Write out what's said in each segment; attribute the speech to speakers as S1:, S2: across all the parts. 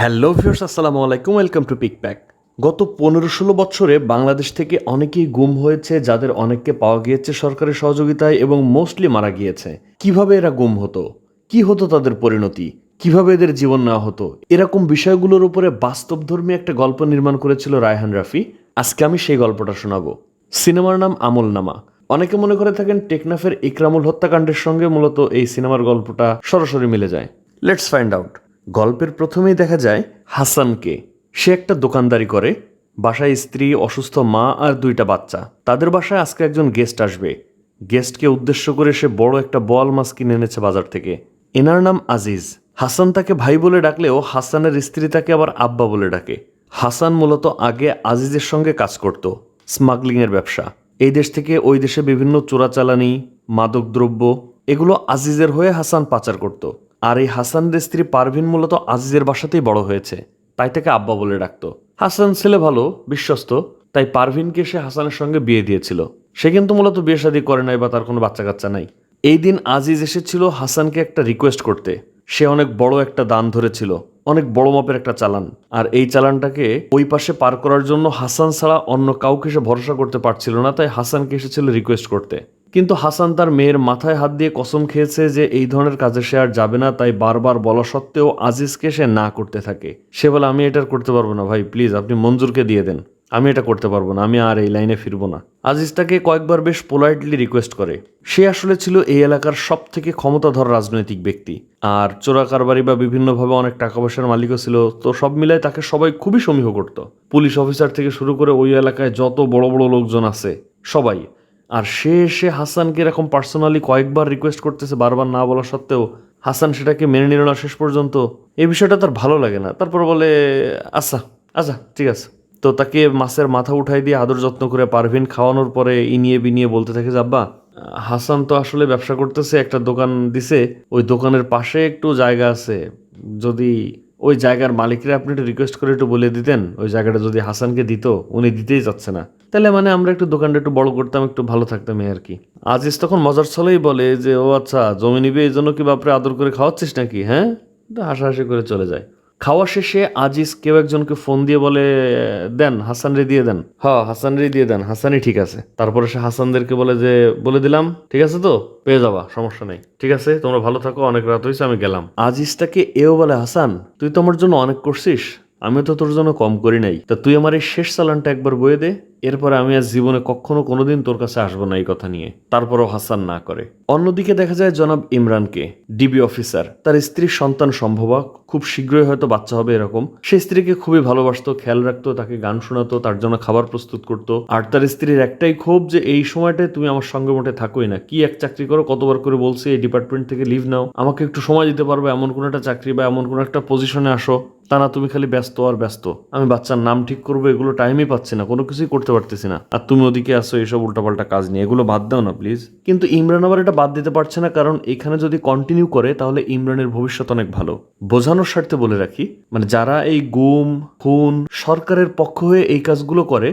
S1: Hello viewers আসসালামু আলাইকুম welcome to pick pack গত পনেরো ষোলো বছরে বাংলাদেশ থেকে অনেকেই গুম হয়েছে, যাদের অনেককে পাওয়া গিয়েছে সরকারের সহযোগিতায় এবং মোস্টলি মারা গিয়েছে। কীভাবে এরা গুম হতো? কি হতো তাদের পরিণতি? কীভাবে এদের জীবন নেওয়া হতো? এরকম বিষয়গুলোর উপরে বাস্তবধর্মী একটা গল্প নির্মাণ করেছিল রায়হান রাফি। আজকে আমি সেই গল্পটা শোনাবো। সিনেমার নাম আমলনামা। অনেকে মনে করে থাকেন টেকনাফের ইকরামুল হত্যাকাণ্ডের সঙ্গে মূলত এই সিনেমার গল্পটা সরাসরি মিলে যায়। লেটস ফাইন্ড আউট গল্পের প্রথমেই দেখা যায় হাসানকে। সে একটা দোকানদারি করে, বাসায় স্ত্রী, অসুস্থ মা আর দুইটা বাচ্চা। তাদের বাসায় আজকে একজন গেস্ট আসবে। গেস্টকে উদ্দেশ্য করে সে বড় একটা বল মাছ কিনে এনেছে বাজার থেকে। এনার নাম আজিজ। হাসান তাকে ভাই বলে ডাকলেও হাসানের স্ত্রী তাকে আবার আব্বা বলে ডাকে। হাসান মূলত আগে আজিজের সঙ্গে কাজ করত, স্মাগলিংয়ের ব্যবসা। এই দেশ থেকে ওই দেশে বিভিন্ন চোরাচালানি, মাদকদ্রব্য, এগুলো আজিজের হয়ে হাসান পাচার করত। আর এই হাসানদের স্ত্রী পারভিন মূলত আজিজের বাসাতেই বড় হয়েছে, তাই তাকে আব্বা বলে ডাকত। হাসান ছেলে ভালো, বিশ্বস্ত, তাই পারভিনকে সে হাসানের সঙ্গে বিয়ে দিয়েছিল। সে কিন্তু মূলত বিয়ে শাদী করে নাই বা তার কোনো বাচ্চা কাচ্চা নাই। এই দিন আজিজ এসেছিল হাসানকে একটা রিকোয়েস্ট করতে। সে অনেক বড় একটা দান ধরেছিল, অনেক বড় মাপের একটা চালান। আর এই চালানটাকে ওই পাশে পার করার জন্য হাসান ছাড়া অন্য কাউকে সে ভরসা করতে পারছিল না, তাই হাসানকে এসেছিল রিকোয়েস্ট করতে। কিন্তু হাসান তার মেয়ের মাথায় হাত দিয়ে কসম খেয়েছে যে এই ধরনের কাজে সে আর যাবে না, তাই বারবার বলা সত্ত্বেও আজিজকে সে না করতে থাকে। সে বলে, আমি এটার করতে পারব না ভাই, প্লিজ আপনি মঞ্জুরকে দিয়ে দেন। আমি এটা করতে পারব না, আমি আর এই লাইনে ফিরবো না। আজিজ তাকে কয়েকবার বেশ পোলাইটলি রিকোয়েস্ট করে। সে আসলে ছিল এই এলাকার সব থেকে ক্ষমতাধর রাজনৈতিক ব্যক্তি। আর চোরা কারবারি বা বিভিন্নভাবে অনেক টাকা পয়সার মালিকও ছিল, তো সব মিলায় তাকে সবাই খুবই সমীহ করত। পুলিশ অফিসার থেকে শুরু করে ওই এলাকায় যত বড় বড় লোকজন আছে, সবাই। আর সে এসে হাসানকে এরকম পার্সোনালি কয়েকবার রিকোয়েস্ট করতেছে বারবার না বলা সত্ত্বেও, হাসান সেটাকে মেনে নিল না শেষ পর্যন্ত। এই বিষয়টা তার ভালো লাগে না। তারপর বলে আচ্ছা আচ্ছা ঠিক আছে। তো তাকে মাছের মাথা উঠাই দিয়ে আদর যত্ন করে পারভিন খাওয়ানোর পরে ইনিয়ে বিনিয়ে বলতে থাকে যে, আব্বা, হাসান তো আসলে ব্যবসা করতেছে, একটা দোকান দিছে, ওই দোকানের পাশে একটু জায়গা আছে। যদি ওই জায়গার মালিকরা আপনি একটু রিকোয়েস্ট করে একটু বলে দিতেন, ওই জায়গাটা যদি হাসানকে দিত, উনি দিতেই যাচ্ছে না। তাহলে মানে আমরা একটু দোকানটা একটু বড় করতাম, একটু ভালো থাকতাম আর কি। আজিজ তখন মজার ছলেই বলে যে, ও আচ্ছা জমি নিবে, এই জন্য কি বাপরে আদর করে খাওয়াচ্ছিস নাকি হ্যাঁ? হাসাহাসি করে চলে যায়। খাওয়া শেষে আজিজ কেউ একজনকে ফোন দিয়ে বলে, দেন, হাসান রে দিয়ে দেন। হ হাসানরে দিয়ে দেন, হাসানই ঠিক আছে। তারপরে সে হাসানদেরকে বলে যে, বলে দিলাম, ঠিক আছে তো? পেয়ে যাবা, সমস্যা নেই। ঠিক আছে, তোমরা ভালো থাকো, অনেক রাত হয়েছে আমি গেলাম। আজিজটাকে এও বলে, হাসান, তুই তো আমার জন্য অনেক করছিস আমি তো তোর জন্য কম করি নাই। তা তুই আমার এই শেষ চালানটা একবার বয়ে দে। এরপরে আমি আর জীবনে কখনো কোনোদিন তোর কাছে আসব না এই কথা নিয়ে। তারপরও হাসান না করে। অন্যদিকে দেখা যায় জনাব ইমরানকে ডিবি অফিসার তার স্ত্রীর সন্তান সম্ভবা, খুব শীঘ্রই হয়তো বাচ্চা হবে এরকম। সে স্ত্রীকে খুবই ভালোবাসতো, খেয়াল রাখতো, তাকে গান শোনাতো, তার জন্য খাবার প্রস্তুত করতো। আর তার স্ত্রীর একটাই ক্ষোভ যে, এই সময়টায় তুমি আমার সঙ্গে মোটে থাকোই না। কি এক চাকরি করো, কতবার করে বলছি, এই ডিপার্টমেন্ট থেকে লিভ নাও। আমাকে একটু সময় দিতে পারবে, এমন কোনো একটা চাকরি বা এমন কোনো একটা পজিশনে আসো। তা না, তুমি খালি ব্যস্ত আর ব্যস্ত। আমি বাচ্চার নাম ঠিক করব, এগুলো টাইমই পাচ্ছি না। কোনো কিছুই করতে পারতেছি না। আর তুমি ওদিকে আসো এসব উল্টাপাল্টা কাজ নিয়ে। এগুলো বাদ দাও না প্লিজ কিন্তু ইমরান আবার এটা বাদ দিতে পারছে না, কারণ এখানে যদি কন্টিনিউ করে, তাহলে ইমরানের ভবিষ্যৎ অনেক ভালো। বোঝানোর স্বার্থে বলে রাখি মানে যারা এই গুম, খুন সরকারের পক্ষ হয়ে এই কাজগুলো করে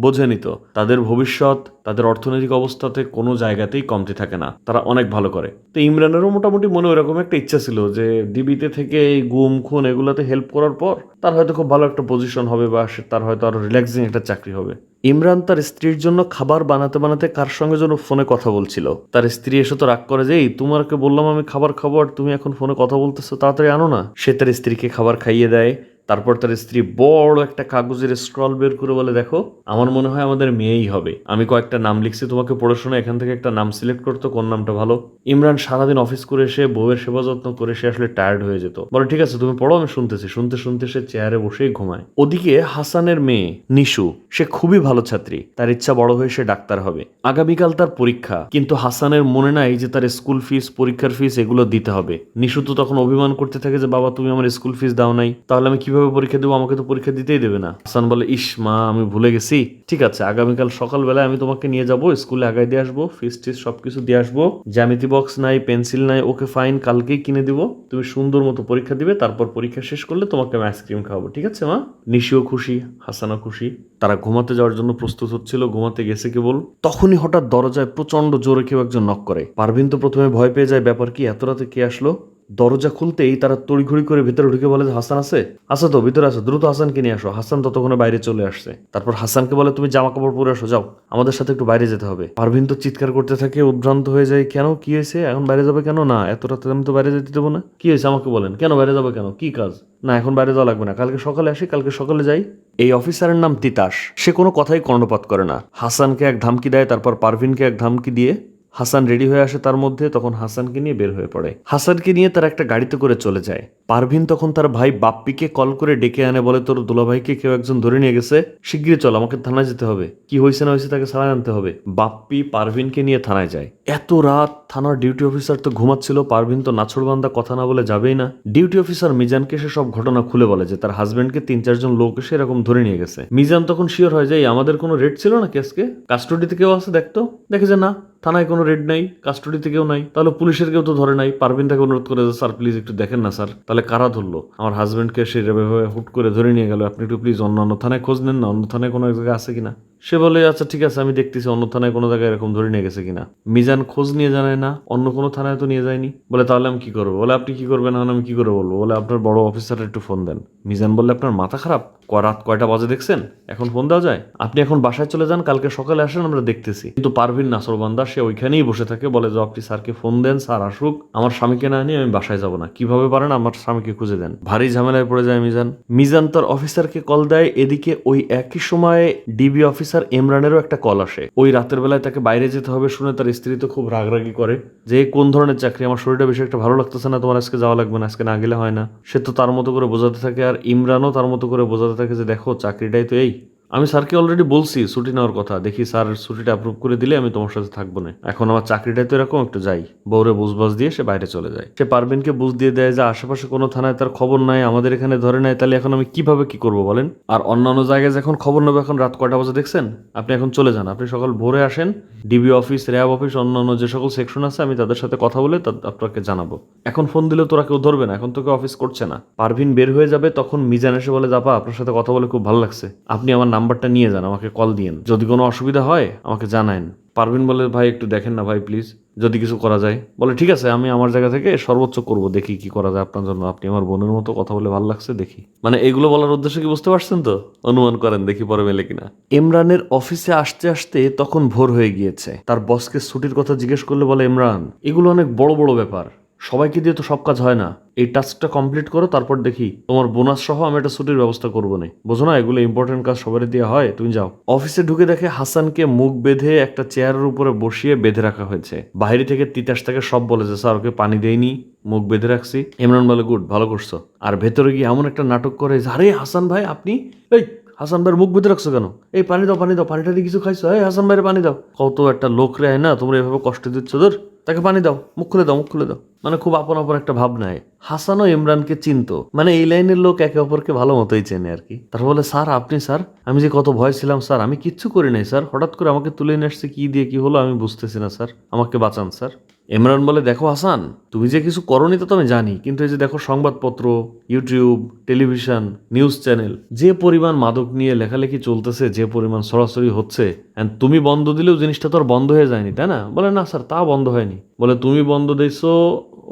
S1: বোঝেনি নিত তাদের ভবিষ্যৎ, তাদের অর্থনৈতিক অবস্থাতে কোনো জায়গাতেই কমতি থাকে না। তারা অনেক ভালো করে। তো ইমরানেরও মোটামুটি মনে ওরকম একটা ইচ্ছা ছিল যে ডিবিতে থেকে এই গুম, খুন এগুলোতে হেল্প করার পর তার হয়তো খুব ভালো একটা পজিশন হবে বা তার হয়তো আরও রিল্যাক্সিং একটা চাকরি হবে। ইমরান তার স্ত্রীর জন্য খাবার বানাতে বানাতে কার সঙ্গে যেন ফোনে কথা বলছিল? তার স্ত্রী এসে তো রাগ করে যে, এই তোমাকে বললাম আমি খাবার খাব আর তুমি এখন ফোনে কথা বলতেছো, তাড়াতাড়ি আনো না। সে তার স্ত্রীকে খাবার খাইয়ে দেয়। তারপর তার স্ত্রী বড় একটা কাগজের স্ক্রল বের করে বলে, দেখো, আমার মনে হয় আমাদের মেয়েই হবে। আমি কয়েকটা নাম লিখছি, তোমাকে পড়াশোনা এখান থেকে একটা নাম সিলেক্ট করতো কোন নামটা ভালো? ইমরান সারাদিন অফিস করে এসে, বউয়ের সেবা যত্ন করে সে আসলে টায়ার্ড হয়ে যেত। বলে, ঠিক আছে, তুমি পড়ো, আমি শুনতেছি। শুনতে শুনতে সে চেয়ারে বসেই ঘুমায়। ওদিকে হাসানের মেয়ে, নিশু, সে খুবই ভালো ছাত্রী। তার ইচ্ছা বড় হয়ে সে ডাক্তার হবে। আগামীকাল তার পরীক্ষা, কিন্তু হাসানের মনে নাই যে তার স্কুল ফিস পরীক্ষার ফিস এগুলো দিতে হবে। নিশু তো তখন অভিমান করতে থাকে যে, বাবা, তুমি আমার স্কুল ফিস দাও নাই। তাহলে আমি কীভাবে পরীক্ষা দেবো আমাকে তো পরীক্ষা দিতেই দেবে না। হাসান বলে, ইস মা, আমি ভুলে গেছি। ঠিক আছে, আগামীকাল সকালবেলায় আমি তোমাকে নিয়ে যাব, স্কুলে আগায় দিয়ে আসব ফিস টিস সবকিছু দিয়ে আসব। জ্যামিতি বক্স নাই পেন্সিল নাই, ওকে ফাইন কালকেই কিনে দিব। তুমি সুন্দর মতো পরীক্ষা দিবে, তারপর পরীক্ষা শেষ করলে তোমাকে আমি আইসক্রিম খাওয়াবো। ঠিক আছে মা? নিশিও খুশি, হাসানও খুশি। তারা ঘুমাতে যাওয়ার জন্য প্রস্তুত হচ্ছিল, ঘুমাতে গেছে কেবল। তখনই হঠাৎ দরজায় প্রচণ্ড জোরে কেউ একজন নক করে। পারভিন তো প্রথমে ভয় পেয়ে যায়, ব্যাপার কি? এত রাতে কে আসলো? দরজা খুলতেই তারা তড়িঘড়ি করে ভিতরে ঢুকে বলে যে, হাসান আছে? আছে তো, ভিতরে আসো দ্রুত হাসানকে নিয়ে আসো। হাসান ততক্ষণে বাইরে চলে আসছে। তারপর হাসানকে বলে, তুমি জামা কাপড় পরে আসো, যাও। আমাদের সাথে একটু বাইরে যেতে হবে। পারভিন তো চিৎকার করতে থাকে, উদ্ভ্রান্ত হয়ে যায়, কেন? কি হয়েছে? এখন বাইরে যাবে কেন? না, এত রাতে আমি তো বাইরে যেতে দেবো না। কি হয়েছে আমাকে বলেন? কেন বাইরে যাবে কেন? কি কাজ? না, এখন বাইরে যাওয়া লাগবে না। কালকে সকালে আসি, কালকে সকালে যাই। এই অফিসারের নাম তিতাস। সে কোনো কথাই কর্ণপাত করে না। হাসানকে এক ধামকি দেয়, তারপর পারভিনকে এক ধামকি দিয়ে হাসান রেডি হয়ে আসে তার মধ্যে, তখন হাসানকে নিয়ে বের হয়ে পড়ে। হাসানকে নিয়ে তার একটা গাড়িতে করে চলে যায়। পারভিন তখন তার ভাই বাপ্পিকে কল করে ডেকে আনে, বলে, তোর দুলাভাইকে কেউ একজন ধরে নিয়ে গেছে? শিগগিরই চল, আমাকে থানায় যেতে হবে। কি হয়েছে না হয়েছে তাকে ছাড়াই আনতে হবে। বাপ্পি পারভিনকে নিয়ে থানায় যায়। এত রাত থানার ডিউটি অফিসার তো ঘুমাচ্ছিল, পারভিন তো নাছড়বান্দা কথা না বলে যাবেই না। ডিউটি অফিসার মিজানকে সে সব ঘটনা খুলে বলে যে, তার হাজবেন্ডকে তিন চারজন লোক এসে এরকম ধরে নিয়ে গেছে। মিজান তখন শিওর হয় যে আমাদের কোনো রেট ছিল না কেসকে কাস্টডিতে কেউ আছে দেখতো দেখে যে, না। থানায় কোনো রেড নাই কাস্টডিতে কেউ নাই, তাহলে পুলিশের কেউ তো ধরে নাই। পারভিন তাকে অনুরোধ করে যে, স্যার প্লিজ একটু দেখেন না, স্যার। তাহলে কারা ধরলো? আমার হাজব্যান্ডকে সেইভাবে হুট করে ধরে নিয়ে গেল। আপনি একটু প্লিজ অন্য অন্য থানায় খোঁজ নেন না, অন্য থানায় কোনো এক জায়গায় আছে কিনা? সে বলে আচ্ছা ঠিক আছে, আমি দেখতেছি অন্য থানায় কোনো জায়গায় এরকম ধরে নিয়ে গেছে কিনা। মিজান খোঁজ নিয়ে জানায়, না, অন্য কোনো থানায় তো নিয়ে যায়নি। বলে, তাহলে আমি কি করব? বলে, আপনি কি করবেন? এখন আমি কি করে বলব? বলে, আপনার বড় অফিসারের একটু ফোন দেন। মিজান বললে, আপনার মাথা খারাপ? রাত কয়টা বাজে দেখছেন? এখন ফোন দেওয়া যায়? আপনি এখন বাসায় চলে যান, কালকে সকালে আসেন, আমরা দেখতেছি। কিন্তু পারভিন নাসরবান্দা সে ওইখানেই বসে থাকে, বলে যে আপনি স্যারকে ফোন দেন, স্যার আসুক। আমার স্বামীকে না নিয়ে আমি বাসায় যাব না। কীভাবে পারেন, আমার স্বামীকে খুঁজে দেন। ভারী ঝামেলায় পড়ে যায় মিজান। মিজান তার অফিসারকে কল দেয়, এদিকে ওই একই সময়ে ডিবি অফিসার ইমরানেরও একটা কল আসে। ওই রাতের বেলায় তাকে বাইরে যেতে হবে শুনে তার স্ত্রী তো খুব রাগরাগি করে। যে কোন ধরনের চাকরি, আমার শরীরটা বেশি একটা ভালো লাগতেছে না, তোমার আজকে যাওয়া লাগবে না, আজকে না গেলে হয় না। সে তো তার মতো করে বোঝাতে থাকে আর ইমরানও তার মতো করে বোঝাতে থাকে যে, দেখো, চাকরিটাই তো এই। আমি স্যারকে অলরেডি বলছি ছুটি নেওয়ার কথা। দেখি স্যার ছুটিটা অ্যাপ্রুভ করে দিলে আমি তোমার সাথে থাকব না। এখন আমার চাকরিটাই তো এরকম, একটু যাই। বউরে বুঝবাজ দিয়ে সে বাইরে চলে যায়। সে পারভিনকে বুঝ দিয়ে দেয় যে আশেপাশে কোনো থানায় তার খবর নাই, আমাদের এখানে ধরে নাই, তাহলে এখন আমি কীভাবে কি করব বলেন? আর অন্যান্য জায়গায় যখন খবর নেব, এখন রাত কয়টা বাজে দেখছেন? আপনি এখন চলে যান। আপনি সকাল ভোরে আসেন ডিবি অফিস র্যাব অফিস অন্যান্য যে সকল সেকশন আছে, আমি তাদের সাথে কথা বলে আপনাকে জানাব। এখন ফোন দিলে তোরা কেউ ধরবে না, এখন তোকে অফিস করছে না। পারভিন বের হয়ে যাবে, তখন মিজান এসে বলে, জাপা, আপনার সাথে কথা বলে খুব ভালো লাগছে। আপনি আমার নাম্বারটা নিয়ে যান, আমাকে কল দিয়েন। যদি কোনো অসুবিধা হয়, আমাকে জানায়েন। পারভিন বলে, ভাই, একটু দেখেন না ভাই প্লিজ যদি কিছু করা যায়। বলে, ঠিক আছে, আমি আমার জায়গা থেকে সর্বোচ্চ করব, দেখি কি করা যায় আপনার জন্য। আপনি আমার বোনের মতো কথা বলে ভালো লাগছে, দেখি। মানে এগুলো বলার উদ্দেশ্য কি বুঝতে পারছেন তো? অনুমান করেন, দেখি পরে মেলে কিনা। ইমরানের অফিসে আসতে আসতে তখন ভোর হয়ে গিয়েছে। তার বসকে ছুটির কথা জিজ্ঞেস করলে বলে, ইমরান, এগুলো অনেক বড় বড় ব্যাপার। সবাইকে দিয়ে তো সব কাজ হয় না। এই টাস্কটা কমপ্লিট করো, তারপর দেখি তোমার বোনাস সহ আমি একটা ছুটির ব্যবস্থা করব না। বোঝো না, এগুলো ইম্পর্টেন্ট কাজ সবারই দেওয়া হয়, তুমি যাও। অফিসে ঢুকে দেখে হাসানকে মুখ বেঁধে একটা চেয়ারের উপরে বসিয়ে বেঁধে রাখা হয়েছে। বাইরে থেকে তিতাস তাকে সব বলেছে স্যার, ওকে পানি দেয়নি মুখ বেঁধে রাখছি। ইমরান বলে, গুড, ভালো করছ। আর ভেতরে গিয়ে এমন একটা নাটক করে আরে হাসান ভাই, আপনি? এই হাসান ভাইয়ের মুখ বেঁধে রাখছো কেন? এই পানি দাও পানি দাও, পানিটা দিয়ে কিছু খাইছো? এই হাসান ভাইয়ের পানি দাও। কত একটা লোক রে না তোমরা এভাবে কষ্ট দিচ্ছ তোর তাকে পানি দাও, মুখ খুলে দাও, মুখ খুলে দাও। মানে খুব আপন আপন একটা ভাব নেয় হাসানও ইমরানকে চিনতো। মানে এই লাইনের লোক একে অপরকে ভালো মতোই চেনে আর কি। তার বলে, স্যার, আপনি স্যার, আমি যে কত ভয় ছিলাম, স্যার, আমি কিচ্ছু করি নাই, স্যার। হঠাৎ করে আমাকে তুলে নিয়ে আসছে, কি দিয়ে, কি হলো, আমি বুঝতেছি না, স্যার। আমাকে বাঁচান, স্যার। ইমরান বলে, দেখো হাসান, তুমি যে কিছু করনি তা তো আমি জানি, কিন্তু এই যে দেখো সংবাদপত্র, ইউটিউব, টেলিভিশন, নিউজ চ্যানেল, যে পরিমাণ মাদক নিয়ে লেখালেখি চলতেছে, যে পরিমাণ সরাসরি হচ্ছে অ্যান্ড তুমি বন্ধ দিলেও জিনিসটা তো আর বন্ধ হয়ে যায়নি, তাই না? বলে, না স্যার, তা বন্ধ হয়নি। বলে, তুমি বন্ধ দিয়েছ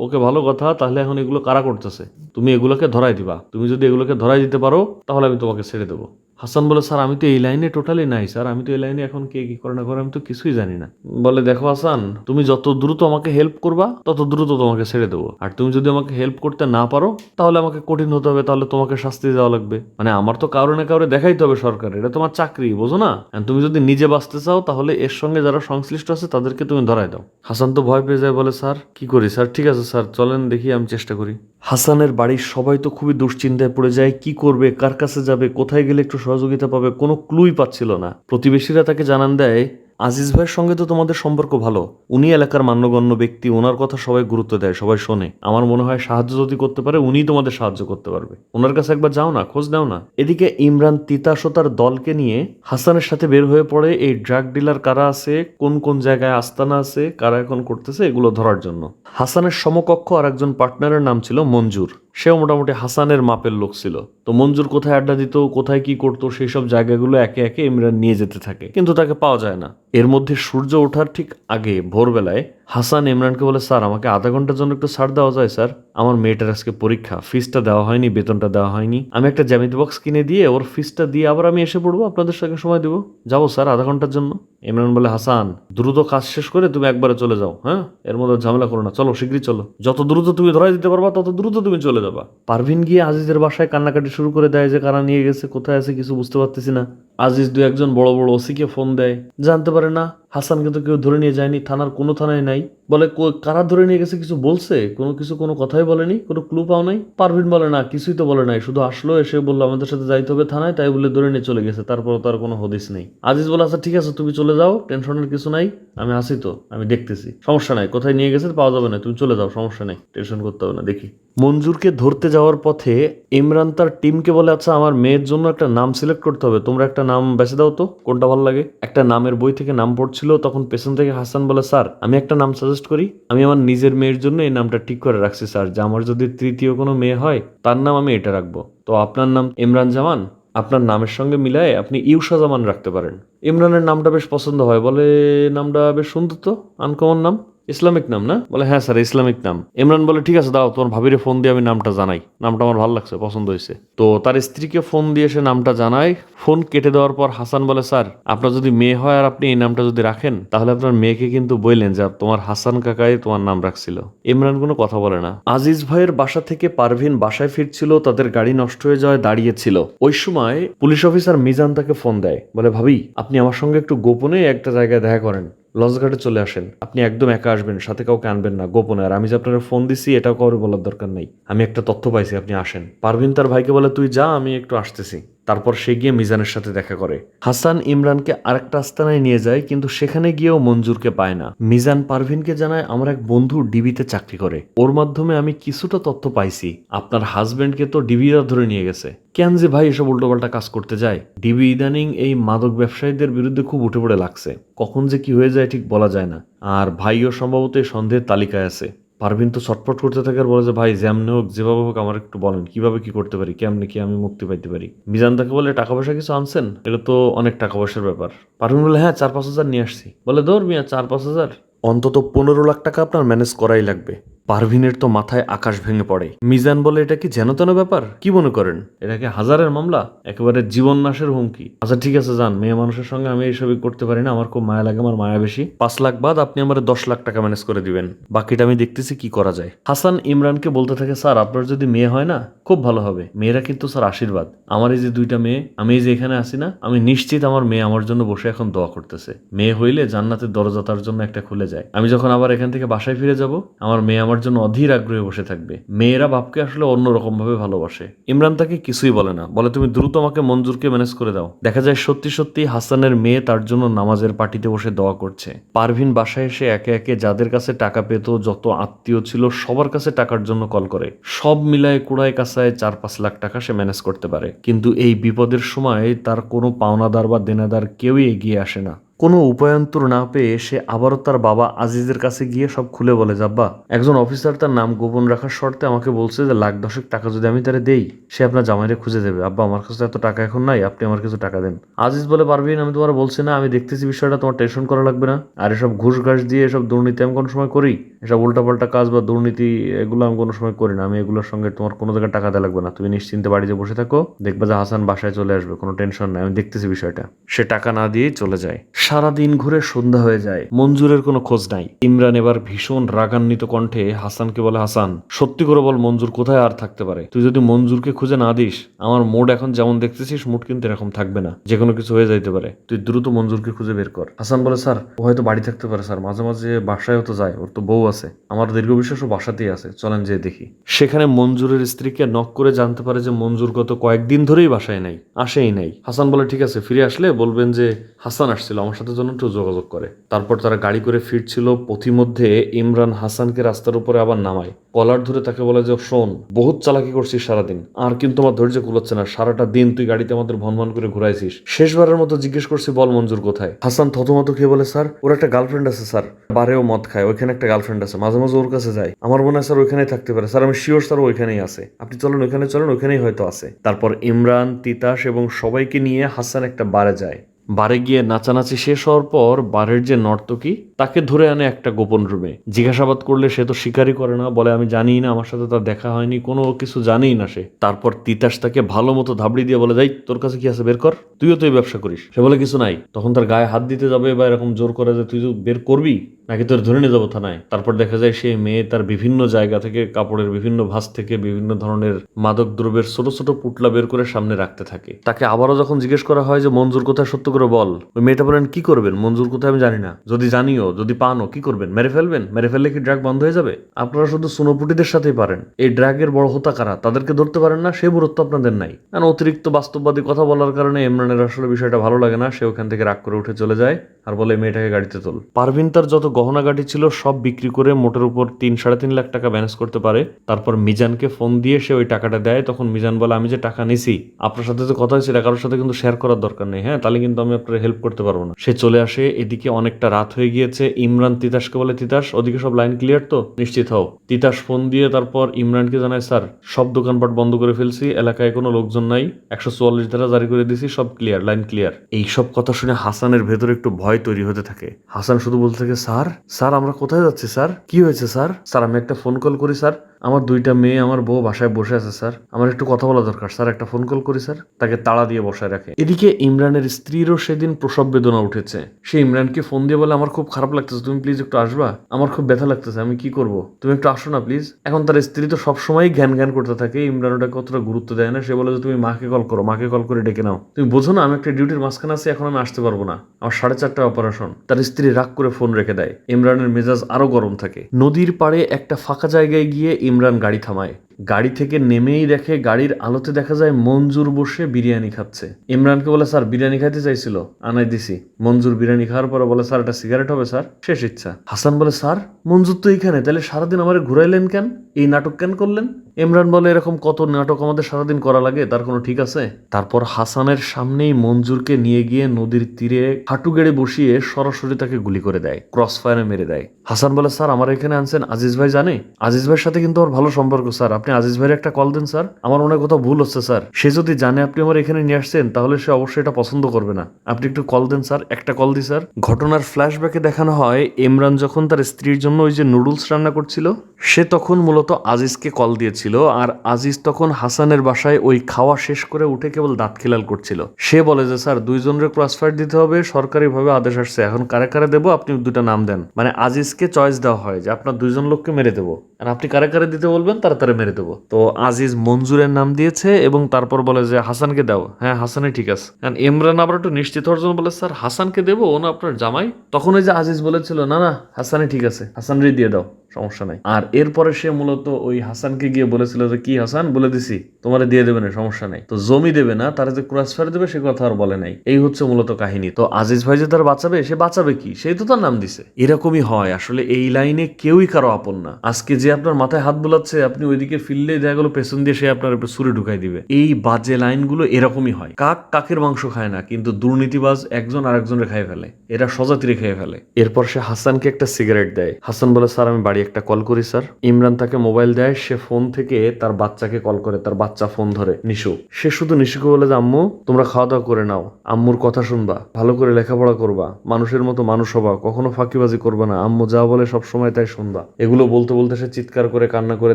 S1: ওকে ভালো কথা, তাহলে এখন এগুলো কারা করতেছে? তুমি এগুলোকে ধরাই দিবা। তুমি যদি এগুলোকে ধরাই দিতে পারো, তাহলে আমি তোমাকে ছেড়ে দেবো। হাসান বলে, স্যার, আমি তো এই লাইনে টোটালি নাই, স্যার। আমি তো এই লাইনে এখন কে কি করে না করে, আমি তো কিছুই জানি না। বলে, দেখো হাসান, তুমি যত দ্রুত আমাকে হেল্প করবা, তত দ্রুত তোমাকে ছেড়ে দেবো। আর তুমি যদি আমাকে হেল্প করতে না পারো, তাহলে আমাকে কঠিন হতে হবে, তাহলে তোমাকে শাস্তি দেওয়া লাগবে। মানে আমার তো কারও না কারও দেখাইতে হবে সরকার, এটা তোমার চাকরি, বোঝো না? তুমি যদি নিজে বাঁচতে চাও, তাহলে এর সঙ্গে যারা সংশ্লিষ্ট আছে, তাদেরকে তুমি ধরাই দাও। হাসান তো ভয় পেয়ে যায়, বলে, স্যার, কি করি, স্যার? ঠিক আছে, স্যার, চলেন, দেখি, আমি চেষ্টা করি। হাসানের বাড়ির সবাই তো খুবই দুশ্চিন্তায় পড়ে যায়, কি করবে, কার কাছে যাবে, কোথায় গেলে একটু সহযোগিতা পাবে কোনো ক্লুই পাচ্ছিল না। প্রতিবেশীরা তাকে জানান দেয় আজিজ ভাইয়ের সঙ্গে তো তোমাদের সম্পর্ক ভালো। উনি এলাকার মান্যগণ্য ব্যক্তি, ওনার কথা সবাই গুরুত্ব দেয়, সবাই শোনে। আমার মনে হয় সাহায্য যদি করতে পারে, উনিই তোমাদের সাহায্য করতে পারবে। ওনার কাছে একবার যাও না, খোঁজ নাও না। এদিকে ইমরান তিতাস ও তার দলকে নিয়ে হাসানের সাথে বের হয়ে পড়ে। এই ড্রাগ ডিলার কারা আছে, কোন কোন জায়গায় আস্তানা আছে, কারা এখন করতেছে, এগুলো ধরার জন্য। হাসানের সমকক্ষ আর একজন পার্টনারের নাম ছিল মঞ্জুর। সেও মোটামুটি হাসানের মাপের লোক ছিল। তো মঞ্জুর কোথায় আড্ডা দিত, কোথায় কি করতো, সেই সব জায়গাগুলো একে একে ইমরান নিয়ে যেতে থাকে। কিন্তু তাকে পাওয়া যায় না। এর মধ্যে সূর্য ওঠার ঠিক আগে ভোরবেলায় হাসান ইমরানকে বলে, স্যার, আমাকে আধা ঘণ্টার জন্য একটু ছাড় দেওয়া যায়, স্যার। আমার মেয়েটার আজকে পরীক্ষা। ফিসটা দেওয়া হয়নি, বেতনটা দেওয়া হয়নি। আমি একটা জ্যামিতি বক্স কিনে দিয়ে ওর ফিসটা দিয়ে আবার আমি এসে পড়ব, আপনাদের সঙ্গে সময় দেবো। যাব স্যার আধা ঘণ্টার জন্য। ইমরান বলে, হাসান, দ্রুত কাজ শেষ করে তুমি একবারে চলে যাও হ্যাঁ? এর মধ্যে ঝামেলা করো না। চলো শীঘ্রই চলো। যত দ্রুত তুমি ধরাই দিতে পারবা, তত দ্রুত তুমি চলে যাবা। পারভিন গিয়ে আজিজের বাসায় কান্নাকাটি শুরু করে দেয় যে, কারা নিয়ে গেছে? কোথায় আছে? কিছু বুঝতে পারতেছি না। আজিজ দু একজন বড় বড় ওসিকে ফোন দেয়। জানতে পারে না হাসানকে তো কেউ ধরে নিয়ে যায়নি, থানার কোনো থানায় নাই। বলে কারা ধরে নিয়ে গেছে কিছু বলছে? কোনো কিছু, কোনো কথাই বলেনি? কোনো ক্লু পাও নাই? পারভিন বলে না, কিছুই তো বলে নাই। শুধু আসলো, এসে বলল, আমাদের সাথে যাইতে হবে থানায়। তাই বলে ধরে নিয়ে চলে গেছে। তারপর তার কোনো হদিস নেই। আজিজ বলে আচ্ছা ঠিক আছে, তুমি চলে যাও টেনশনের কিছু নাই। আমি আসি তো, আমি দেখতেছি। সমস্যা নাই, কোথায় নিয়ে গেছে পাওয়া যাবে না, তুমি চলে যাও, সমস্যা নেই টেনশন করতে হবে না, দেখি। মঞ্জুরকে ধরতে যাওয়ার পথে ইমরান তার টিমকে বলে আচ্ছা আমার মেয়ের জন্য একটা নাম সিলেক্ট করতে হবে। তোমরা একটা নাম বেছে দাও তো, কোনটা ভালো লাগে? একটা নামের বই থেকে নাম পড়ছিল তখন পেছন থেকে হাসান বলে, স্যার, আমি একটা নাম সাজেস্ট করি। আমি আমার নিজের মেয়ের জন্য এই নামটা ঠিক করে রাখছি, স্যার। যে আমার যদি তৃতীয় কোনো মেয়ে হয়, তার নাম আমি এটা রাখব। তো আপনার নাম ইমরান জামান। আপনার নামের সঙ্গে মিলায়ে আপনি ইউসা জামান রাখতে পারেন। ইমরানের নামটা বেশ পছন্দ হয়। বলে, নামটা বেশ সুন্দর তো আনকমন নাম। ইসলামিক নাম না? বলে হ্যাঁ স্যার, ইসলামিক নাম। ইমরান বলে, ঠিক আছে, দাও, তোমার ভাবিরে ফোন দিয়ে আমি নামটা জানাই। নামটা আমার ভালো লাগছে, পছন্দ হয়েছে। তো তার স্ত্রীকে ফোন দিয়ে সে নামটা জানায়। ফোন কেটে দেওয়ার পর হাসান বলে, স্যার, আপনার যদি মেয়ে হয় আর আপনি এই নামটা যদি রাখেন, তাহলে আপনার মেয়েকে কিন্তু বললেন যে তোমার হাসান কাকাই তোমার নাম রাখছিল। ইমরান কোনো কথা বলে না। আজিজ ভাইয়ের বাসা থেকে পারভিন বাসায় ফিরছিল, তাদের গাড়ি নষ্ট হয়ে যাওয়ায় দাঁড়িয়েছিল। ওই সময় পুলিশ অফিসার মিজান তাকে ফোন দেয়। বলে, ভাবি, আপনি আমার সঙ্গে একটু গোপনে একটা জায়গায় দেখা করেন। লঞ্চঘাটে চলে আসেন। আপনি একদম একা আসবেন, সাথে কাউকে আনবেন না, গোপনে। আর আমি যে আপনার ফোন দিছি, এটাও কাউকে বলার দরকার নাই। আমি একটা তথ্য পাইছি, আপনি আসেন। পারভিন তার ভাইকে বলে, তুই যা, আমি একটু আসতেছি। তারপর সে গিয়ে মিজানের সাথে দেখা করে। হাসান ইমরানকে আরেকটা আস্তানায় নিয়ে যায়, কিন্তু সেখানে গিয়েও মঞ্জুরকে পায় না। মিজান পারভিনকে জানায়, আমার এক বন্ধু ডিবিতে চাকরি করে। ওর মাধ্যমে আমি কিছুটা তথ্য পাইছি। আপনার হাজবেন্ডকে তো ডিবিরা ধরে নিয়ে গেছে। কেন যে ভাই এসব উল্টোপাল্টা কাজ করতে যায়? ডিবি ইদানিং এই মাদক ব্যবসায়ীদের বিরুদ্ধে খুব উঠে পড়ে লাগছে। কখন যে কি হয়ে যায় ঠিক বলা যায় না। আর ভাইও সম্ভবত সন্দেহের তালিকায় আছে। পারভিন তো ছটফট করতে থাকে আর বলে যে, ভাই, যেমনি হোক, যেভাবে হোক আমার একটু বলেন, কীভাবে কি করতে পারি, কেমনি কি আমি মুক্তি পাইতে পারি? মিজান তাকে বলে, টাকা পয়সা কিছু আনছেন? এটা তো অনেক টাকা পয়সার ব্যাপার। পারভিন বলে হ্যাঁ চার পাঁচ হাজার নিয়ে আসছি। বলে, ধর মিয়া, চার পাঁচ হাজার। অন্তত পনেরো লাখ টাকা আপনার ম্যানেজ করাই লাগবে। পারভিনের তো মাথায় আকাশ ভেঙে পড়ে। মিজান বলে, এটা কি যেন তেন ব্যাপার? কি মনে করেন? এটা কি হাজারের মামলা? একেবারে জীবন নাশের হুমকি। আচ্ছা ঠিক আছে, যান। মেয়ে মানুষের সঙ্গে আমি এইসবই করতে পারি না। আমার খুব মায়া লাগে, আমার মায়া বেশি। পাঁচ লাখ বাদ, আপনি আমার দশ লাখ টাকা ম্যানেজ করে দিবেন। বাকিটা আমি দেখতেছি কি করা যায়। হাসান ইমরানকে বলতে থাকে, স্যার, আপনার যদি মেয়ে হয় না, খুব ভালো হবে। মেয়েরা কিন্তু, স্যার, আশীর্বাদ। আমার এই যে দুইটা মেয়ে, আমি এই যে এখানে আসি না, আমি নিশ্চিত আমার মেয়ে আমার জন্য বসে এখন দোয়া করতেছে। মেয়ে হইলে জান্নাতের দরজা তার জন্য একটা খুলে যায়। আমি যখন আবার এখান থেকে বাসায় ফিরে যাব, আমার মেয়ে আমার জন্য অধীর আগ্রহে বসে থাকবে। মেয়েরা বাপকে আসলে অন্যরকম ভাবে ভালোবাসে। ইমরান তাকে কিছুই বলে না। বলে, তুমি দ্রুত আমাকে মঞ্জুরকে ম্যানেজ করে দাও। দেখা যায়, সত্যি সত্যি হাসানের মেয়ে তার জন্য নামাজের পার্টিতে বসে দোয়া করছে। পারভিন বাসায় এসে একে একে যাদের কাছে টাকা পেত, যত আত্মীয় ছিল, সবার কাছে টাকার জন্য কল করে। সব মিলায় কুড়ায় কাছায় চার পাঁচ লাখ টাকা সে ম্যানেজ করতে পারে। কিন্তু এই বিপদের সময় তার কোনো পাওনাদার বা দেনাদার কেউই এগিয়ে আসে না। কোনো উপায়ন্তর না পেয়ে সে আবারও তার বাবা আজিজের কাছে গিয়ে সব খুলে বলে যাব্বা একজন অফিসার তার নাম গোপন রাখার শর্তে আমাকে বলছে যে লাখ দশেক টাকা যদি আমি তারে দেই, সে আপনার জামাইরে খুঁজে দেবে। আব্বা, আমার কাছে এত টাকা এখন নাই, আপনি আমার কিছু টাকা দেন। আজিজ বলে পারবিন আমি তোমার বলছি না, আমি দেখতেছি বিষয়টা, তোমার টেনশন করা লাগবে না। আর এসব ঘুষ ঘাস দিয়ে এসব দুর্নীতি আমি কোনো সময় করি, এসব উল্টাপাল্টা কাজ বা দুর্নীতি, এগুলো আমি কোনো সময় করি না। আমি এগুলোর সঙ্গে তোমার কোনো জায়গায় টাকা দেওয়া লাগবে না। তুমি নিশ্চিন্তে বাড়িতে বসে থাকো, দেখবে যে হাসান বাসায় চলে আসবে, কোনো টেনশন নাই, আমি দেখতেছি বিষয়টা। সে টাকা না দিয়েই চলে যায়। সারাদিন ঘুরে সন্ধ্যা হয়ে যায়। মঞ্জুরের কোনো খোঁজ নাই। ইমরান এবার ভীষণ রাগান্বিত কণ্ঠে হাসানকে বলে, হাসান, সত্যি করে বল মঞ্জুর কোথায় আর থাকতে পারে? তুই যদি মঞ্জুরকে খুঁজে না দিস, আমার মুড এখন যেমন দেখতেছিস মুড কিন্তু এরকম থাকবে না। যে কোনো কিছু হয়ে যাইতে পারে। তুই দ্রুত মঞ্জুরকে খুঁজে বের কর। হাসান বলে, স্যার, ও হয়তো বাড়ি থাকতে পারে, স্যার। মাঝে মাঝে বাসায়ও তো যায়। ওর তো বউ আছে। আমার দীর্ঘ বিশ্বাস ও বাসাতেই আছে। চলেন যেয়ে দেখি। সেখানে মঞ্জুরের স্ত্রীকে নক করে জানতে পারে যে মঞ্জুর গত কয়েকদিন ধরেই বাসায় নাই। আসেই নাই। হাসান বলে, ঠিক আছে, ফিরে আসলে বলবেন যে হাসান আসছিল আমার সাথে যেন একটু যোগাযোগ করে। তারপর তারা গাড়ি করে ফিরছিল, পথিমধ্যে ইমরান হাসানকে রাস্তার উপরে আবার নামায়। কলার ধরে তাকে বলে যে, শোন, বহুত চালাকি করছিস সারাদিন, আর কিন্তু আমার ধৈর্য কুলাচ্ছে না, সারাটা দিন তুই গাড়িতে আমাদের ভনভন করে ঘুরাইছিস। শেষবারের মতো জিজ্ঞেস করছি, বল মঞ্জুর কোথায়? হাসান থতমত খেয়ে বলে, স্যার, ওর একটা গার্লফ্রেন্ড আছে, স্যার। বারেও মদ খায়, ওইখানে একটা গার্লফ্রেন্ড আছে, মাঝে মাঝে ওর কাছে যায়। আমার মনে হয়, স্যার, ওইখানেই থাকতে পারে। স্যার, আমি শিওর স্যার ওইখানেই আছে। আপনি চলেন, ওইখানে চলেন, ওইখানেই হয়তো আছে। তারপর ইমরান, তিতাস এবং সবাইকে নিয়ে হাসান একটা বারে যায়। বারে গিয়ে নাচানাচি শেষ হওয়ার পর বারের যে নর্তকী তাকে ধরে আনে একটা গোপন রুমে। জিজ্ঞাসাবাদ করলে সে তো স্বীকারই করে না, বলে, আমি জানি না, আমার সাথে তার দেখা হয়নি, কোনো কিছু জানেই না সে। তারপর তিতাস তাকে ভালো মতো ধাবড়ি দিয়ে বলে, যাই, তোর কাছে কি আছে বের কর, তুইও তো এই ব্যবসা করিস। সে বলে, কিছু নাই। তখন তার গায়ে হাত দিতে যাবে বা এরকম জোর করে যে, তুই তো বের করবি? নাকি, তোর ধরে নিয়ে যাব থানায়? তারপর দেখা যায়, সে মেয়ে তার বিভিন্ন জায়গা থেকে, কাপড়ের বিভিন্ন ভাঁজ থেকে বিভিন্ন ধরনের মাদক দ্রব্যের ছোট ছোট পুটলা বের করে সামনে রাখতে থাকে। তাকে আবারও যখন জিজ্ঞেস করা হয় যে, মঞ্জুর, কোথায় সত্য করে বল, ওই মেয়েটা বলেন, কি করবেন? মঞ্জুর কোথায় আমি জানি না। যদি জানিও, যদি পানো কি করবেন? মেরে ফেলবেন? মেরে ফেললে কি ড্রাগ বন্ধ হয়ে যাবে? আপনারা শুধু সুনোপুটিদের সাথেই পারেন। এই ড্রাগের বড় হোতা কারা? তাদেরকে ধরতে পারেন না, সে গুরুত্ব আপনাদের নাই। কারণ অতিরিক্ত বাস্তববাদী কথা বলার কারণে ইমরানের আসলে বিষয়টা ভালো লাগে না, সে ওখান থেকে রাগ করে উঠে চলে যায় আর বলে মেয়েটাকে গাড়িতে তোল। পারভিন তার যত গহনা গাড়ি ছিল, সব বিক্রি করে মোটের উপর তিন, সাড়ে তিন লাখ টাকা ম্যানেজ করতে পারে। তারপর মিজানকে ফোন দিয়ে সে ওই টাকাটা দেয়। তখন মিজান বলে, আমি যে টাকা নিছি, আপনার সাথে তো কথা হয়েছে কারোর সাথে কিন্তু শেয়ার করার দরকার নেই। হ্যাঁ তাহলে কিন্তু আমি আপনার হেল্প করতে পারব না। সে চলে আসে, এদিকে অনেকটা রাত হয়ে গিয়েছে। ইমরান তিতাসকে বলে, তিতাস, ওদিকে সব লাইন ক্লিয়ার তো? নিশ্চিত হও। তিতাস ফোন দিয়ে তারপর ইমরানকে জানায়, স্যার, সব দোকানপাট বন্ধ করে ফেলছি, এলাকায় কোনো লোকজন নাই। একশো চুয়াল্লিশ ধারা জারি করে দিছি, সব ক্লিয়ার লাইন ক্লিয়ার এই সব কথা শুনে হাসানের ভেতরে একটু ভয় তৈরি হতে থাকে। হাসান শুধু বলতে থাকে, স্যার স্যার, আমরা কোথায় যাচ্ছি, স্যার? কি হয়েছে, স্যার? স্যার, আমি একটা ফোন কল করি, স্যার। আমার দুইটা মেয়ে, আমার বউ বাসায় বসে আছে, স্যার। আমার একটু কথা বলা দরকার। স্যার, একটা ফোন কল করি, স্যার। তাকে তাড়া দিয়ে বসায় রাখে। এদিকে ইমরানের স্ত্রীরও সেদিন প্রসব বেদনা উঠেছে। সে ইমরানকে ফোন দিয়ে বলে, আমার খুব খারাপ লাগতেছে, তুমি প্লিজ একটু আসবা? আমার খুব ব্যথা লাগতেছে, আমি কি করব? তুমি একটু আসো না প্লিজ এখন তার স্ত্রী তো সবসময় জ্ঞান জ্ঞান করতে থাকে, ইমরান ওটাকে কতটা গুরুত্ব দেয় না। সে বলে যে, তুমি মাকে কল করো, মাকে কল করে ডেকে নাও। তুমি বোঝো না, আমি একটা ডিউটির মাঝখানে আছি, এখন আমি আসতে পারব না। আমার সাড়ে চারটা অপারেশন তার স্ত্রী রাগ করে ফোন রেখে দেয়। ইমরানের মেজাজ আরও গরম থাকে। নদীর পাড়ে একটা ফাঁকা জায়গায় গিয়ে ইমরান গাড়ি থামায়। গাড়ি থেকে নেমেই দেখে গাড়ির আলোতে দেখা যায় মঞ্জুর বসে বিরিয়ানি খাচ্ছে। ইমরানকে বলে, স্যার, বিরিয়ানি খাইতে চাইছিল, আনাই দিছি। মঞ্জুর বিরিয়ানি খাওয়ার পরে বলে, স্যার, এটা সিগারেট হবে, স্যার। শেষ ইচ্ছা। হাসান বলে, স্যার, মঞ্জুর তো এইখানে তাহলে সারাদিন আমার ঘুরাইলেন কেন? এই নাটক কেন করলেন? ইমরান বলে, এরকম কত নাটক আমাদের সারাদিন করা লাগে, তার কোনো ঠিক আছে? তারপর হাসানের সামনেই মঞ্জুরকে নিয়ে গিয়ে নদীর তীরে হাঁটু গেড়ে বসিয়ে সরাসরি তাকে গুলি করে দেয় ক্রস ফায়ারে মেরে দেয়। হাসান বলে, স্যার, আমার এখানে আনছেন আজিজ ভাই, জানে? আজিজ ভাইয়ের সাথে কিন্তু আমার ভালো সম্পর্ক, স্যার। আপনি আজিজ ভাইয়ের একটা কল দেন স্যার আমার হয় কোথাও ভুল হচ্ছে স্যার সে যদি জানে আপনি আমার এখানে নিয়ে আসছেন, তাহলে সে অবশ্যই এটা পছন্দ করবে না। আপনি একটু কল দেন স্যার একটা কল দিই স্যার ঘটনার ফ্ল্যাশব্যাকে দেখানো হয়, ইমরান যখন তার স্ত্রীর জন্য ওই যে নুডলস রান্না করছিল, সে তখন মূলত আজিজকে কল দিয়েছিল, আর আজিজ তখন হাসানের বাসায় ওই খাওয়া শেষ করে উঠে কেবল দাঁত খিলাল করছিল। সে বলে যে স্যার দুইজনের ক্রসফায়ার দিতে হবে, সরকারিভাবে আদেশ আসছে। এখন কারে কারে দেবো, আপনি দুটা নাম দেন। মানে আজিজকে চয়েস দেওয়া হয় যে, আপনার দুইজন লোককে মেরে দেবো। আর আপনি কারে কারে দিতে বলবেন, তারা তারা মেরে দেবো। তো আজিজ মঞ্জুরের নাম দিয়েছে এবং তারপর বলে যে, হাসানকে দাও। হ্যাঁ হাসানই ঠিক আছে। কারণ ইমরান আবার একটু নিশ্চিত হওয়ার জন্য বলে, স্যার, হাসানকে দেবো, ও না আপনার জামাই? তখন ওই যে আজিজ বলেছিল, না না, হাসানই ঠিক আছে, হাসানরই দিয়ে দাও। সমস্যা নাই। আর এরপরে সে মূলত ওই হাসানকে গিয়ে বলেছিল যে, কি হাসান? বলে দিছি, তোমারে দিয়ে দেবে না, সমস্যা নাই। তো জমি দেবে না, তারা যে ক্রসফায়ার দেবে, সে কথা আর বলে নাই। এই হচ্ছে মূলত কাহিনী। তো আজিজ ভাই যে তার বাঁচাবে, সে বাঁচাবে কি? সেই তো তার নাম দিছে। এরকমই হয়। আসলে এই লাইনে কেউই কারও আপন না। আজকে যে আপনার মাথায় হাত বোলাচ্ছে, আপনি ওইদিকে ফিরলেই দেখা গেলো পেছন দিয়ে সে আপনার উপরে সুরে ঢুকাই দিবে। এই বাজে লাইনগুলো এরকমই হয়। কাক কাকের মাংস খায় না, কিন্তু দুর্নীতিবাজ একজন আর আরেকজনের খাই ফেলে। এরা সজাতিরে খেয়ে ফেলে। এরপর সে হাসানকে একটা সিগারেট দেয়। হাসান বলে, স্যার, আমি বাড়ি একটা কল করি, স্যার। ইমরান তাকে মোবাইল দেয়, সে ফোন থেকে তার বাচ্চাকে কল করে, তার বাচ্চা ফোন ধরে, নিশু। সে শুধু নিশুকে বলে যে, আম্মু, তোমরা খাওয়া দাওয়া করে নাও। আম্মুর কথা শুনবা, ভালো করে লেখাপড়া করবা, মানুষের মতো মানুষ হবা, কখনো ফাঁকিবাজি করবে না। আম্মু যা বলে সব সময় তাই শুনবা। এগুলো বলতে বলতে সে চিৎকার করে, কান্না করে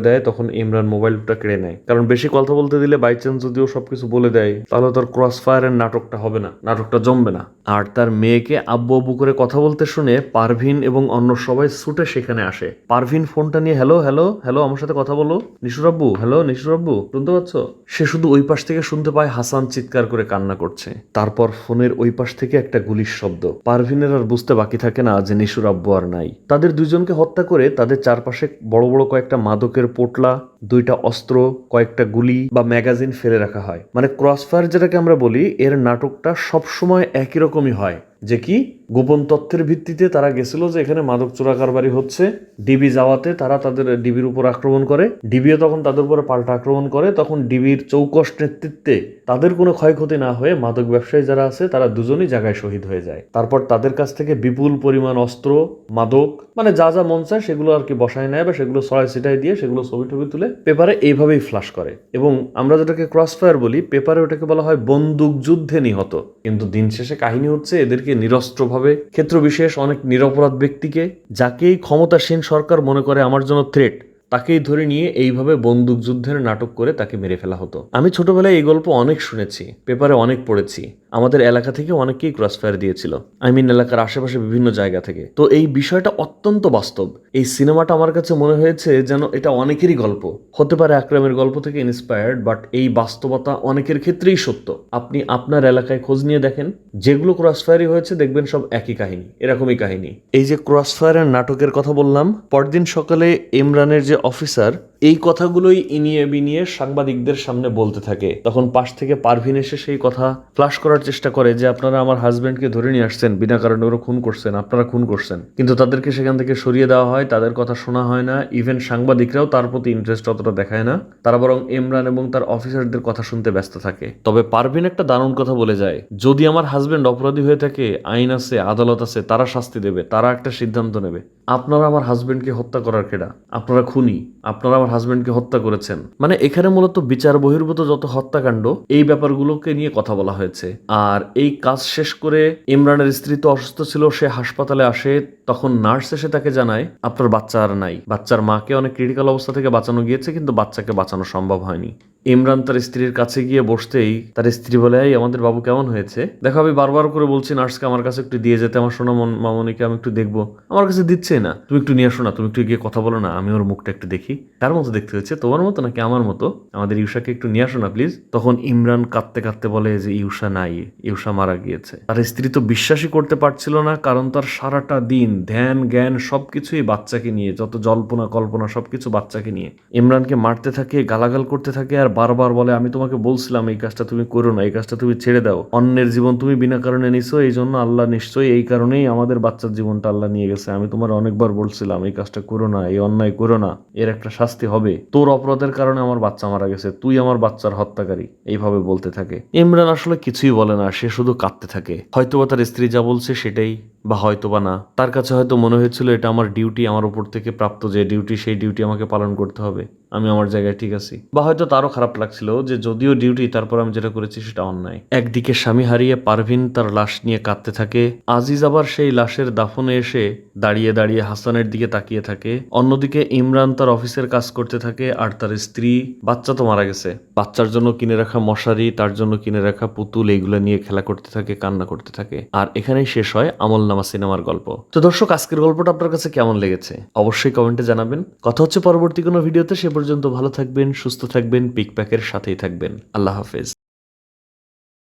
S1: দেয়, তখন ইমরান মোবাইলটা কেড়ে নেয়। কারণ বেশি কথা বলতে দিলে বাই চান্স যদিও সবকিছু বলে দেয়, তাহলে তার ক্রস ফায়ারের নাটকটা হবে না, নাটকটা জমবে না। আর তার মেয়েকে আব্বু আব্বু করে কথা বলতে শুনে পারভিন এবং অন্য সবাই ছুটে সেখানে আসে। পারভিন ফোনটা নিয়ে, হ্যালো হ্যালো হ্যালো, আমার সাথে কথা বলো। নিশুরাব্বু হ্যালো নিশুরাব্বু শুনতে পাচ্ছ? সে শুধু ওই পাশ থেকে শুনতে পায় হাসান চিৎকার করে কান্না করছে। তারপর ফোনের ওই পাশ থেকে একটা গুলির শব্দ। পারভিনের আর বুঝতে বাকি থাকে না যে নিশুরাব্বু আর নাই। তাদের দুজনকে হত্যা করে তাদের চারপাশে বড় বড় কয়েকটা মাদকের পোটলা দুইটা অস্ত্র, কয়েকটা গুলি বা ম্যাগাজিন ফেলে রাখা হয়। মানে ক্রসফায়ার যেটাকে আমরা বলি, এর নাটকটা সবসময় একই রকমই হয়। যে কি? গোপন তথ্যের ভিত্তিতে তারা গেছিল যে এখানে মাদক চোরা কারবারি হচ্ছে। ডিবি যাওয়াতে তারা তাদের ডিবির উপর আক্রমণ করে। ডিবিও তখন তাদের উপরে পাল্টা আক্রমণ করে। তখন ডিবির চৌকস নেতৃত্বে তাদের কোনো ক্ষয়ক্ষতি না হয়ে মাদক ব্যবসায়ী যারা আছে, তারা দুজনই জায়গায় শহীদ হয়ে যায়। তারপর তাদের কাছ থেকে বিপুল পরিমাণ অস্ত্র, মাদক মানে যা যা মন চায় সেগুলো আর কি বসায় নেয় বা সেগুলো ছড়াই ছিটাই দিয়ে সেগুলো ছবি টবি তুলে পেপারে এইভাবেই ফ্লাশ করে। এবং আমরা যেটাকে ক্রস ফায়ার বলি, পেপারে ওটাকে বলা হয় বন্দুক যুদ্ধে নিহত। কিন্তু দিন শেষে কাহিনী হচ্ছে এদেরকে নিরস্ত্রভাবে, ক্ষেত্র বিশেষ অনেক নিরপরাধ ব্যক্তিকে, যাকেই ক্ষমতাসীন সরকার মনে করে আমার জন্য থ্রেট তাকেই ধরে নিয়ে এইভাবে বন্দুক যুদ্ধের নাটক করে তাকে মেরে ফেলা হতো। আমি ছোটবেলায় এই গল্প অনেক শুনেছি, পেপারে অনেক পড়েছি। আমাদের এলাকা থেকে অনেকেই ক্রস ফায়ার দিয়েছিল। আই মিন এলাকার আশেপাশে বিভিন্ন জায়গা থেকে। তো এই বিষয়টা অত্যন্ত বাস্তব। এই সিনেমাটা আমার কাছে মনে হয়েছে যেন এটা অনেকেরই গল্প। হতে পারে আকরামের গল্প থেকে ইন্সপায়ার্ড বাট এই বাস্তবতা অনেকের ক্ষেত্রেই সত্য। আপনি আপনার এলাকায় খোঁজ নিয়ে দেখেন। যেগুলো ক্রস ফায়ারই হয়েছে, দেখবেন সব একই কাহিনী, এরকমই কাহিনী। এই যে ক্রস ফায়ারের নাটকের কথা বললাম, পরদিন সকালে ইমরানের যে অফিসার এই কথাগুলোই ইনিয়ে বিনিয়ে সাংবাদিকদের সামনে বলতে থাকে। তখন পাশ থেকে পারভিন এসে সেই কথা ফ্লাশ করার চেষ্টা করে যে, আপনারা আমার হাজব্যান্ডকে ধরে নিয়ে আসছেন, বিনা কারণে ওরা খুন করছেন, আপনারা খুন করছেন। কিন্তু তাদেরকে সেখান থেকে সরিয়ে দেওয়া হয়, তাদের কথা শোনা হয় না ইভেন সাংবাদিকরাও তার প্রতি ইন্টারেস্ট অতটা দেখায় না। তারা বরং ইমরান এবং তার অফিসারদের কথা শুনতে ব্যস্ত থাকে। তবে পারভিন একটা দারুণ কথা বলে যায়, যদি আমার হাজব্যান্ড অপরাধী হয়ে থাকে, আইন আছে, আদালত আছে, তারা শাস্তি দেবে, তারা একটা সিদ্ধান্ত নেবে। আপনারা আমার হাজবেন্ডকে হত্যা করার কেডা? আপনারা খুনি। আপনারা আমার হাজবেন্ডকে হত্যা করেছেন। মানে এখানে মূলত বিচার বহির্ভূত যত হত্যাকাণ্ড, এই ব্যাপারগুলোকে নিয়ে কথা বলা হয়েছে। আর এই কাজ শেষ করে ইমরানের স্ত্রী তো অসুস্থ ছিল, সে হাসপাতালে আসে, তখন নার্স এসে তাকে জানায়, আপনার বাচ্চা আর নাই। বাচ্চার মাকে অনেক ক্রিটিক্যাল অবস্থা থেকে বাঁচানো গিয়েছে, কিন্তু বাচ্চাকে বাঁচানো সম্ভব হয়নি। ইমরান তার স্ত্রীর কাছে গিয়ে বসতেই তার স্ত্রী বলে, এই, আমাদের বাবু কেমন হয়েছে? দেখো, আমি বারবার করে বলছি, নার্সকে আমার কাছে একটু দিয়ে যেতে, আমার সোনা মামনিকে আমি একটু দেখব। আমার কাছে দিচ্ছে না। তুমি একটু নিয়ে আসো না, তুমি একটু গিয়ে কথা বলো না, আমি ওর মুখটা একটু দেখি। তার মতো দেখতে হচ্ছে তোমার মতো নাকি আমার মতো? আমাদের ইউষাকে একটু নিয়ে আসো না প্লিজ তখন ইমরান কাঁদতে কাঁদতে বলে যে ইউষা নাই ইউষা মারা গিয়েছে। তার স্ত্রী তো বিশ্বাসই করতে পারছিল না, কারণ তার সারাটা দিন ধ্যান, জ্ঞান সবকিছুই বাচ্চাকে নিয়ে, যত জল্পনা কল্পনা সবকিছু বাচ্চাকে নিয়ে। ইমরানকে মারতে থাকে, গালাগাল করতে থাকে, আর বারবার বলে, আমি তোমাকে বলছিলাম, এই কাজটা তুমি করো না, এই কাজটা তুমি ছেড়ে দাও। অন্যের জীবন তুমি বিনা কারণে নিছো, এই জন্য আল্লাহ নিশ্চয়ই এই কারণেই আমাদের বাচ্চার জীবনটা আল্লাহ নিয়ে গেছে। আমি তোমার অনেকবার বলছিলাম, এই কাজটা করো না, এই অন্যায় করো না, এর একটা শাস্তি হবে। তোর অপরাধের কারণে আমার বাচ্চা মারা গেছে, তুই আমার বাচ্চার হত্যাকারী। এইভাবে বলতে থাকে। ইমরান আসলে কিছুই বলে না, সে শুধু কাঁদতে থাকে। হয়তোবা তার স্ত্রী যা বলছে সেটাই বা হয়তো বা না। তার কাছে হয়তো মনে হয়েছিল, এটা আমার ডিউটি আমার উপর থেকে প্রাপ্ত যে ডিউটি সেই ডিউটি আমাকে পালন করতে হবে। আমি আমার জায়গায় ঠিক আছি। বা হয়তো তারও খারাপ লাগছিল যে যদিও ডিউটি তারপর আমি যেটা করেছি সেটা অন্যায়। একদিকে স্বামী হারিয়ে পারভিন তার লাশ নিয়ে কাঁদতে থাকে, আজিজ আবার সেই লাশের দাফনে এসে দাঁড়িয়ে দাঁড়িয়ে হাসানের দিকে তাকিয়ে থাকে। অন্যদিকে ইমরান তার অফিসের কাজ করতে থাকে আর তার স্ত্রী, বাচ্চা তো মারা গেছে। বাচ্চার জন্য কিনে রাখা মশারি, তার জন্য কিনে রাখা পুতুল এইগুলো নিয়ে খেলা করতে থাকে, কান্না করতে থাকে। আর এখানেই শেষ হয় আমলনামা সিনেমার গল্প। তো দর্শক, আজকের গল্পটা আপনার কাছে কেমন লেগেছে? অবশ্যই কমেন্টে জানাবেন। কথা হচ্ছে পরবর্তী কোনো ভিডিওতে, সে পর্যন্ত ভালো থাকবেন, সুস্থ থাকবেন পিকপ্যাকের সাথেই থাকবেন। আল্লাহ হাফেজ।